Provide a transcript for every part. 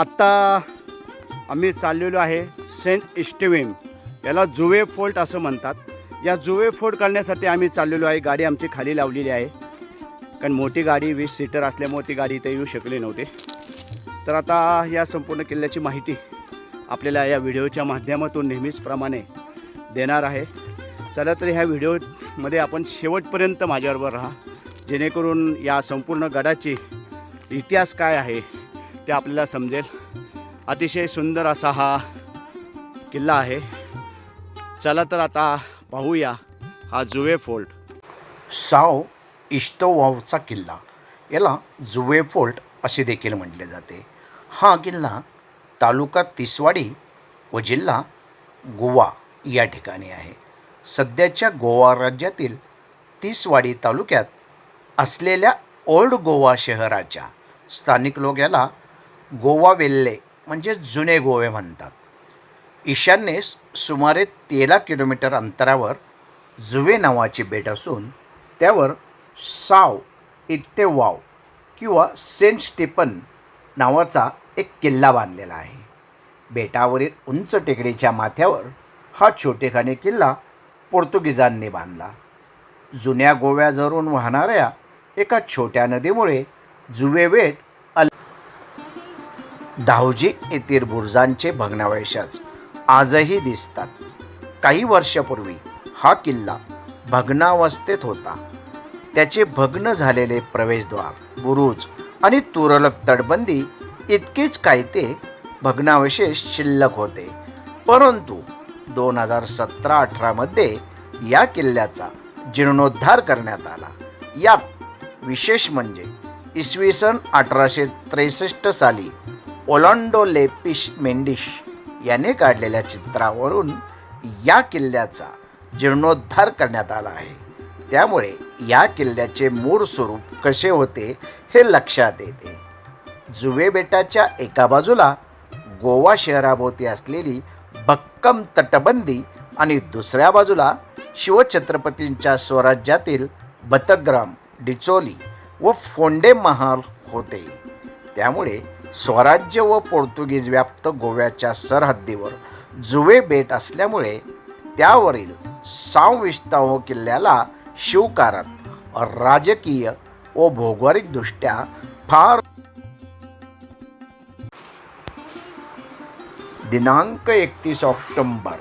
आत्ता आम्ही चाललेलो आहे सेंट इस्टिवेम याला जुवे फोर्ट असं म्हणतात. या जुवे फोर्ट करण्यासाठी आम्ही चाललेलो आहे. गाडी आमची खाली लावलेली आहे. कारण मोठी गाडी वीस सीटर असल्यामुळे ती गाडी इथे येऊ शकली नव्हते. तर आता या संपूर्ण किल्ल्याची माहिती आपल्याला या व्हिडिओच्या माध्यमातून नेहमीचप्रमाणे देणार आहे. चला तर ह्या व्हिडिओमध्ये आपण शेवटपर्यंत माझ्याबरोबर राहा. जेणेकरून या संपूर्ण गडाची इतिहास काय आहे ते आपल्याला समजेल. अतिशय सुंदर असा हा किल्ला आहे. चला तर आता पाहूया हा जुवे फोर्ट. साव इष्टोवावचा किल्ला. याला जुवे फोर्ट असे देखील म्हटले जाते. हा किल्ला तालुका तिसवाडी व जिल्हा गोवा या ठिकाणी आहे. सध्याच्या गोवा राज्यातील तिसवाडी तालुक्यात असलेल्या ओल्ड गोवा शहराच्या स्थानिक लोक याला गोवा वेल्ले म्हणजे जुने गोवे म्हणतात. ईशान्येस सुमारे तेरा किलोमीटर अंतरावर जुवे नावाची बेट असून त्यावर साव इत्ते वाव किंवा सेंट स्टेपन नावाचा एक किल्ला बांधलेला आहे. बेटावरील उंच टेकडीच्या माथ्यावर हा छोटेखाने किल्ला पोर्तुगीजांनी बांधला. जुन्या गोव्याजवळून वाहणाऱ्या एका छोट्या नदीमुळे जुवे बेट धावजी येथील बुरुजांचे भग्नावशेष आजही दिसतात. काही वर्षापूर्वी हा किल्ला भग्नावस्थेत होता. त्याचे भग्न झालेले प्रवेशद्वार बुरुज आणि तुरलक तटबंदी इतकेच काय ते भग्नावशेष शिल्लक होते. परंतु दोन हजार सतरा अठरामध्ये या किल्ल्याचा जीर्णोद्धार करण्यात आला. यात विशेष म्हणजे इसवी सन अठराशे त्रेसष्ट साली ओलांडो लेपिश मेंडिश याने काढलेल्या चित्रावरून या किल्ल्याचा जीर्णोद्धार करण्यात आला आहे. त्यामुळे या किल्ल्याचे मूळ स्वरूप कसे होते हे लक्षात येते. जुवे बेटाच्या एका बाजूला गोवा शहराभोवती असलेली भक्कम तटबंदी आणि दुसऱ्या बाजूला शिवछत्रपतींच्या स्वराज्यातील बतग्राम डिचोली व फोंडे महाल होते. त्यामुळे स्वराज्य व पोर्तुगीज व्याप्त गोव्याच्या सरहद्दीवर जुवे बेट असल्यामुळे त्यावरील सांविस्ताहो किल्ल्याला शिवकारत राजकीय व भौगोलिकदृष्ट्या फार दिनांक एकतीस ऑक्टोंबर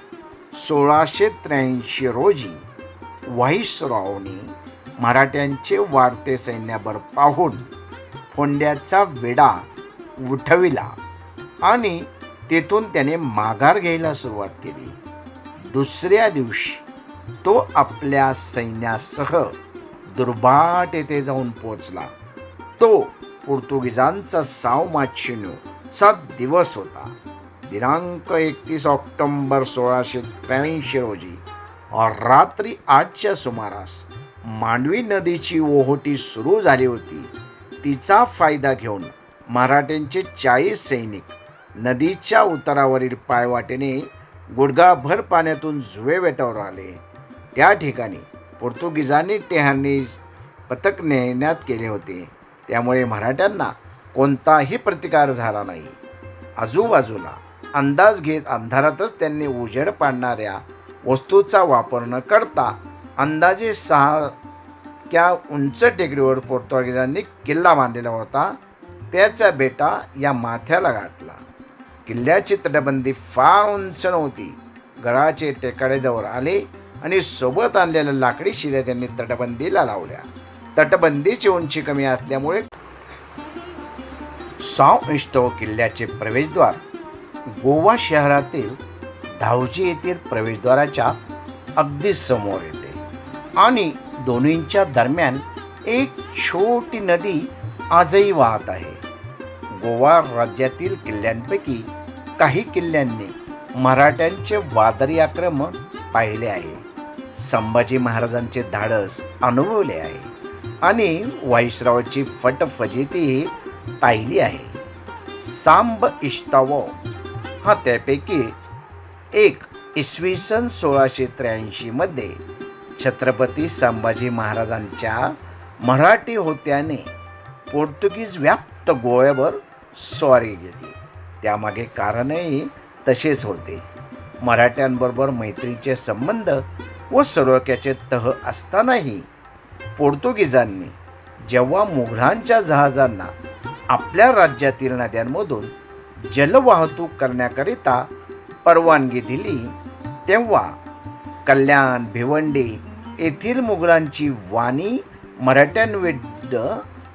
सोळाशे त्र्याऐंशी रोजी व्हाईसरॉवनी मराठ्यांचे वाढते सैन्यबळ पाहून फोंड्याचा वेढा उठविला आणि तेथून त्याने माघार घ्यायला सुरुवात केली. दुसऱ्या दिवशी तो आपल्या सैन्यासह दुर्बाट येथे जाऊन पोचला तो पोर्तुगीजांचा सावमाचिनोचा दिवस होता. दिनांक एकतीस ऑक्टोंबर सोळाशे त्र्याऐंशी रोजी रात्री आठच्या सुमारास मांडवी नदीची ओहोटी सुरू झाली होती. तिचा फायदा घेऊन मराठ्यांचे चाळीस सैनिक नदीच्या उतारावरील पायवाटेने गुडघाभर पाण्यातून जुवे बेटावर आले. त्या ठिकाणी पोर्तुगीजांनी टेहांनी पथक नेण्यात केले होते. त्यामुळे मराठ्यांना कोणताही प्रतिकार झाला नाही. आजूबाजूला अंदाज घेत अंधारातच त्यांनी उजेड पाडणाऱ्या वस्तूचा वापर न करता अंदाजे सहा क्या उंच टेकडीवर पोर्तुगीजांनी किल्ला बांधलेला होता. त्याचा बेटा या माथ्याला गाठला. किल्ल्याची तटबंदी फार उंच नव्हती. गडाचे टेकाडेजवळ आले आणि सोबत आणलेल्या लाकडी शिऱ्या त्यांनी तटबंदीला लावल्या. तटबंदीची उंची कमी असल्यामुळे साव किल्ल्याचे प्रवेशद्वार गोवा शहरातील धावजी येथील प्रवेशद्वाराच्या अगदी समोर येते. आणि दोन्हींच्या दरम्यान एक छोटी नदी आजही वाहत आहे. गोवा राज्यातील किल्ल्यांपैकी काही किल्ल्यांनी मराठ्यांचे वादरी आक्रमण पाहिले आहे. संभाजी महाराजांचे धाडस अनुभवले आहे आणि वाईसरावाची फटफजितीही पाहिली आहे. सांब इष्टावो हा त्यापैकीच एक इसवी सन सोळाशे त्र्याऐंशीमध्ये छत्रपती संभाजी महाराजांच्या मराठी होत्याने पोर्तुगीज व्याप्त गोव्यावर स्वारी गेली. त्यामागे कारणही तसेच होते. मराठ्यांबरोबर मैत्रीचे संबंध व सरोक्याचे तह असतानाही पोर्तुगीजांनी जेव्हा मुघलांच्या जहाजांना आपल्या राज्यातील नद्यांमधून जलवाहतूक करण्याकरिता परवानगी दिली तेव्हा कल्याण भिवंडी येथील मुघलांची वाणी मराठ्यांविरुद्ध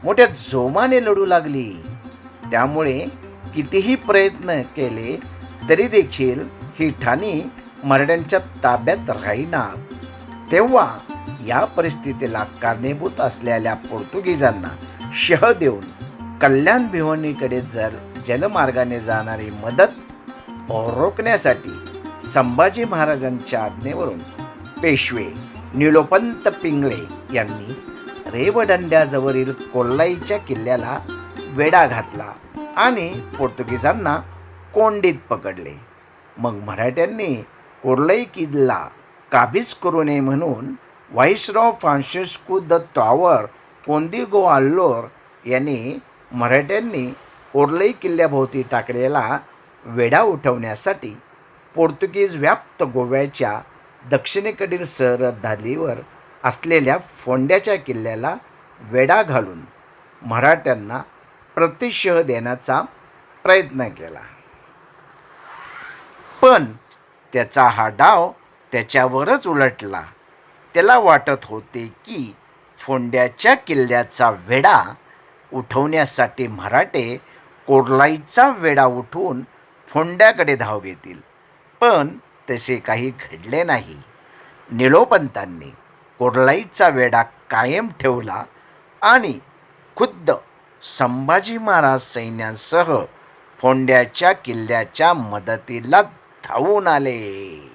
मोठ्या जोमाने लढू लागली. त्यामुळे कितीही प्रयत्न केले तरी देखील ही ठाणी मराठ्यांच्या ताब्यात राहीना तेव्हा या परिस्थितीला कारणीभूत असलेल्या पोर्तुगीजांना शह देऊन कल्याण भिवणीकडे जर जलमार्गाने जाणारी मदत रोखण्यासाठी संभाजी महाराजांच्या आज्ञेवरून पेशवे निलोपंत पिंगळे यांनी रेवदंड्याजवळील कोल्हाईच्या किल्ल्याला वेढा घातला आणि पोर्तुगीजांना कोंडीत पकडले. मग मराठ्यांनी कोर्लई किल्ला काबीज करू नये म्हणून व्हाईसरॉ फ्रान्सिस्को द टॉवर कोंदिगो अल्लोर यांनी मराठ्यांनी कोर्लई किल्ल्याभोवती टाकलेला वेढा उठवण्यासाठी पोर्तुगीज व्याप्त गोव्याच्या दक्षिणेकडील सरहद्दीवर असलेल्या फोंड्याच्या किल्ल्याला वेढा घालून मराठ्यांना प्रतिशह देण्याचा प्रयत्न केला. पण त्याचा हा डाव त्याच्यावरच उलटला. त्याला वाटत होते की फोंड्याच्या किल्ल्याचा वेढा उठवण्यासाठी मराठे कोरलाईचा वेढा उठवून फोंड्याकडे धाव घेतील. पण तसे काही घडले नाही. निलोपंतांनी कोरलाईचा वेढा कायम ठेवला आणि खुद्द संभाजी महाराज सैन्यासह फोंड्याच्या किल्ल्याच्या मदतीला धावून आले.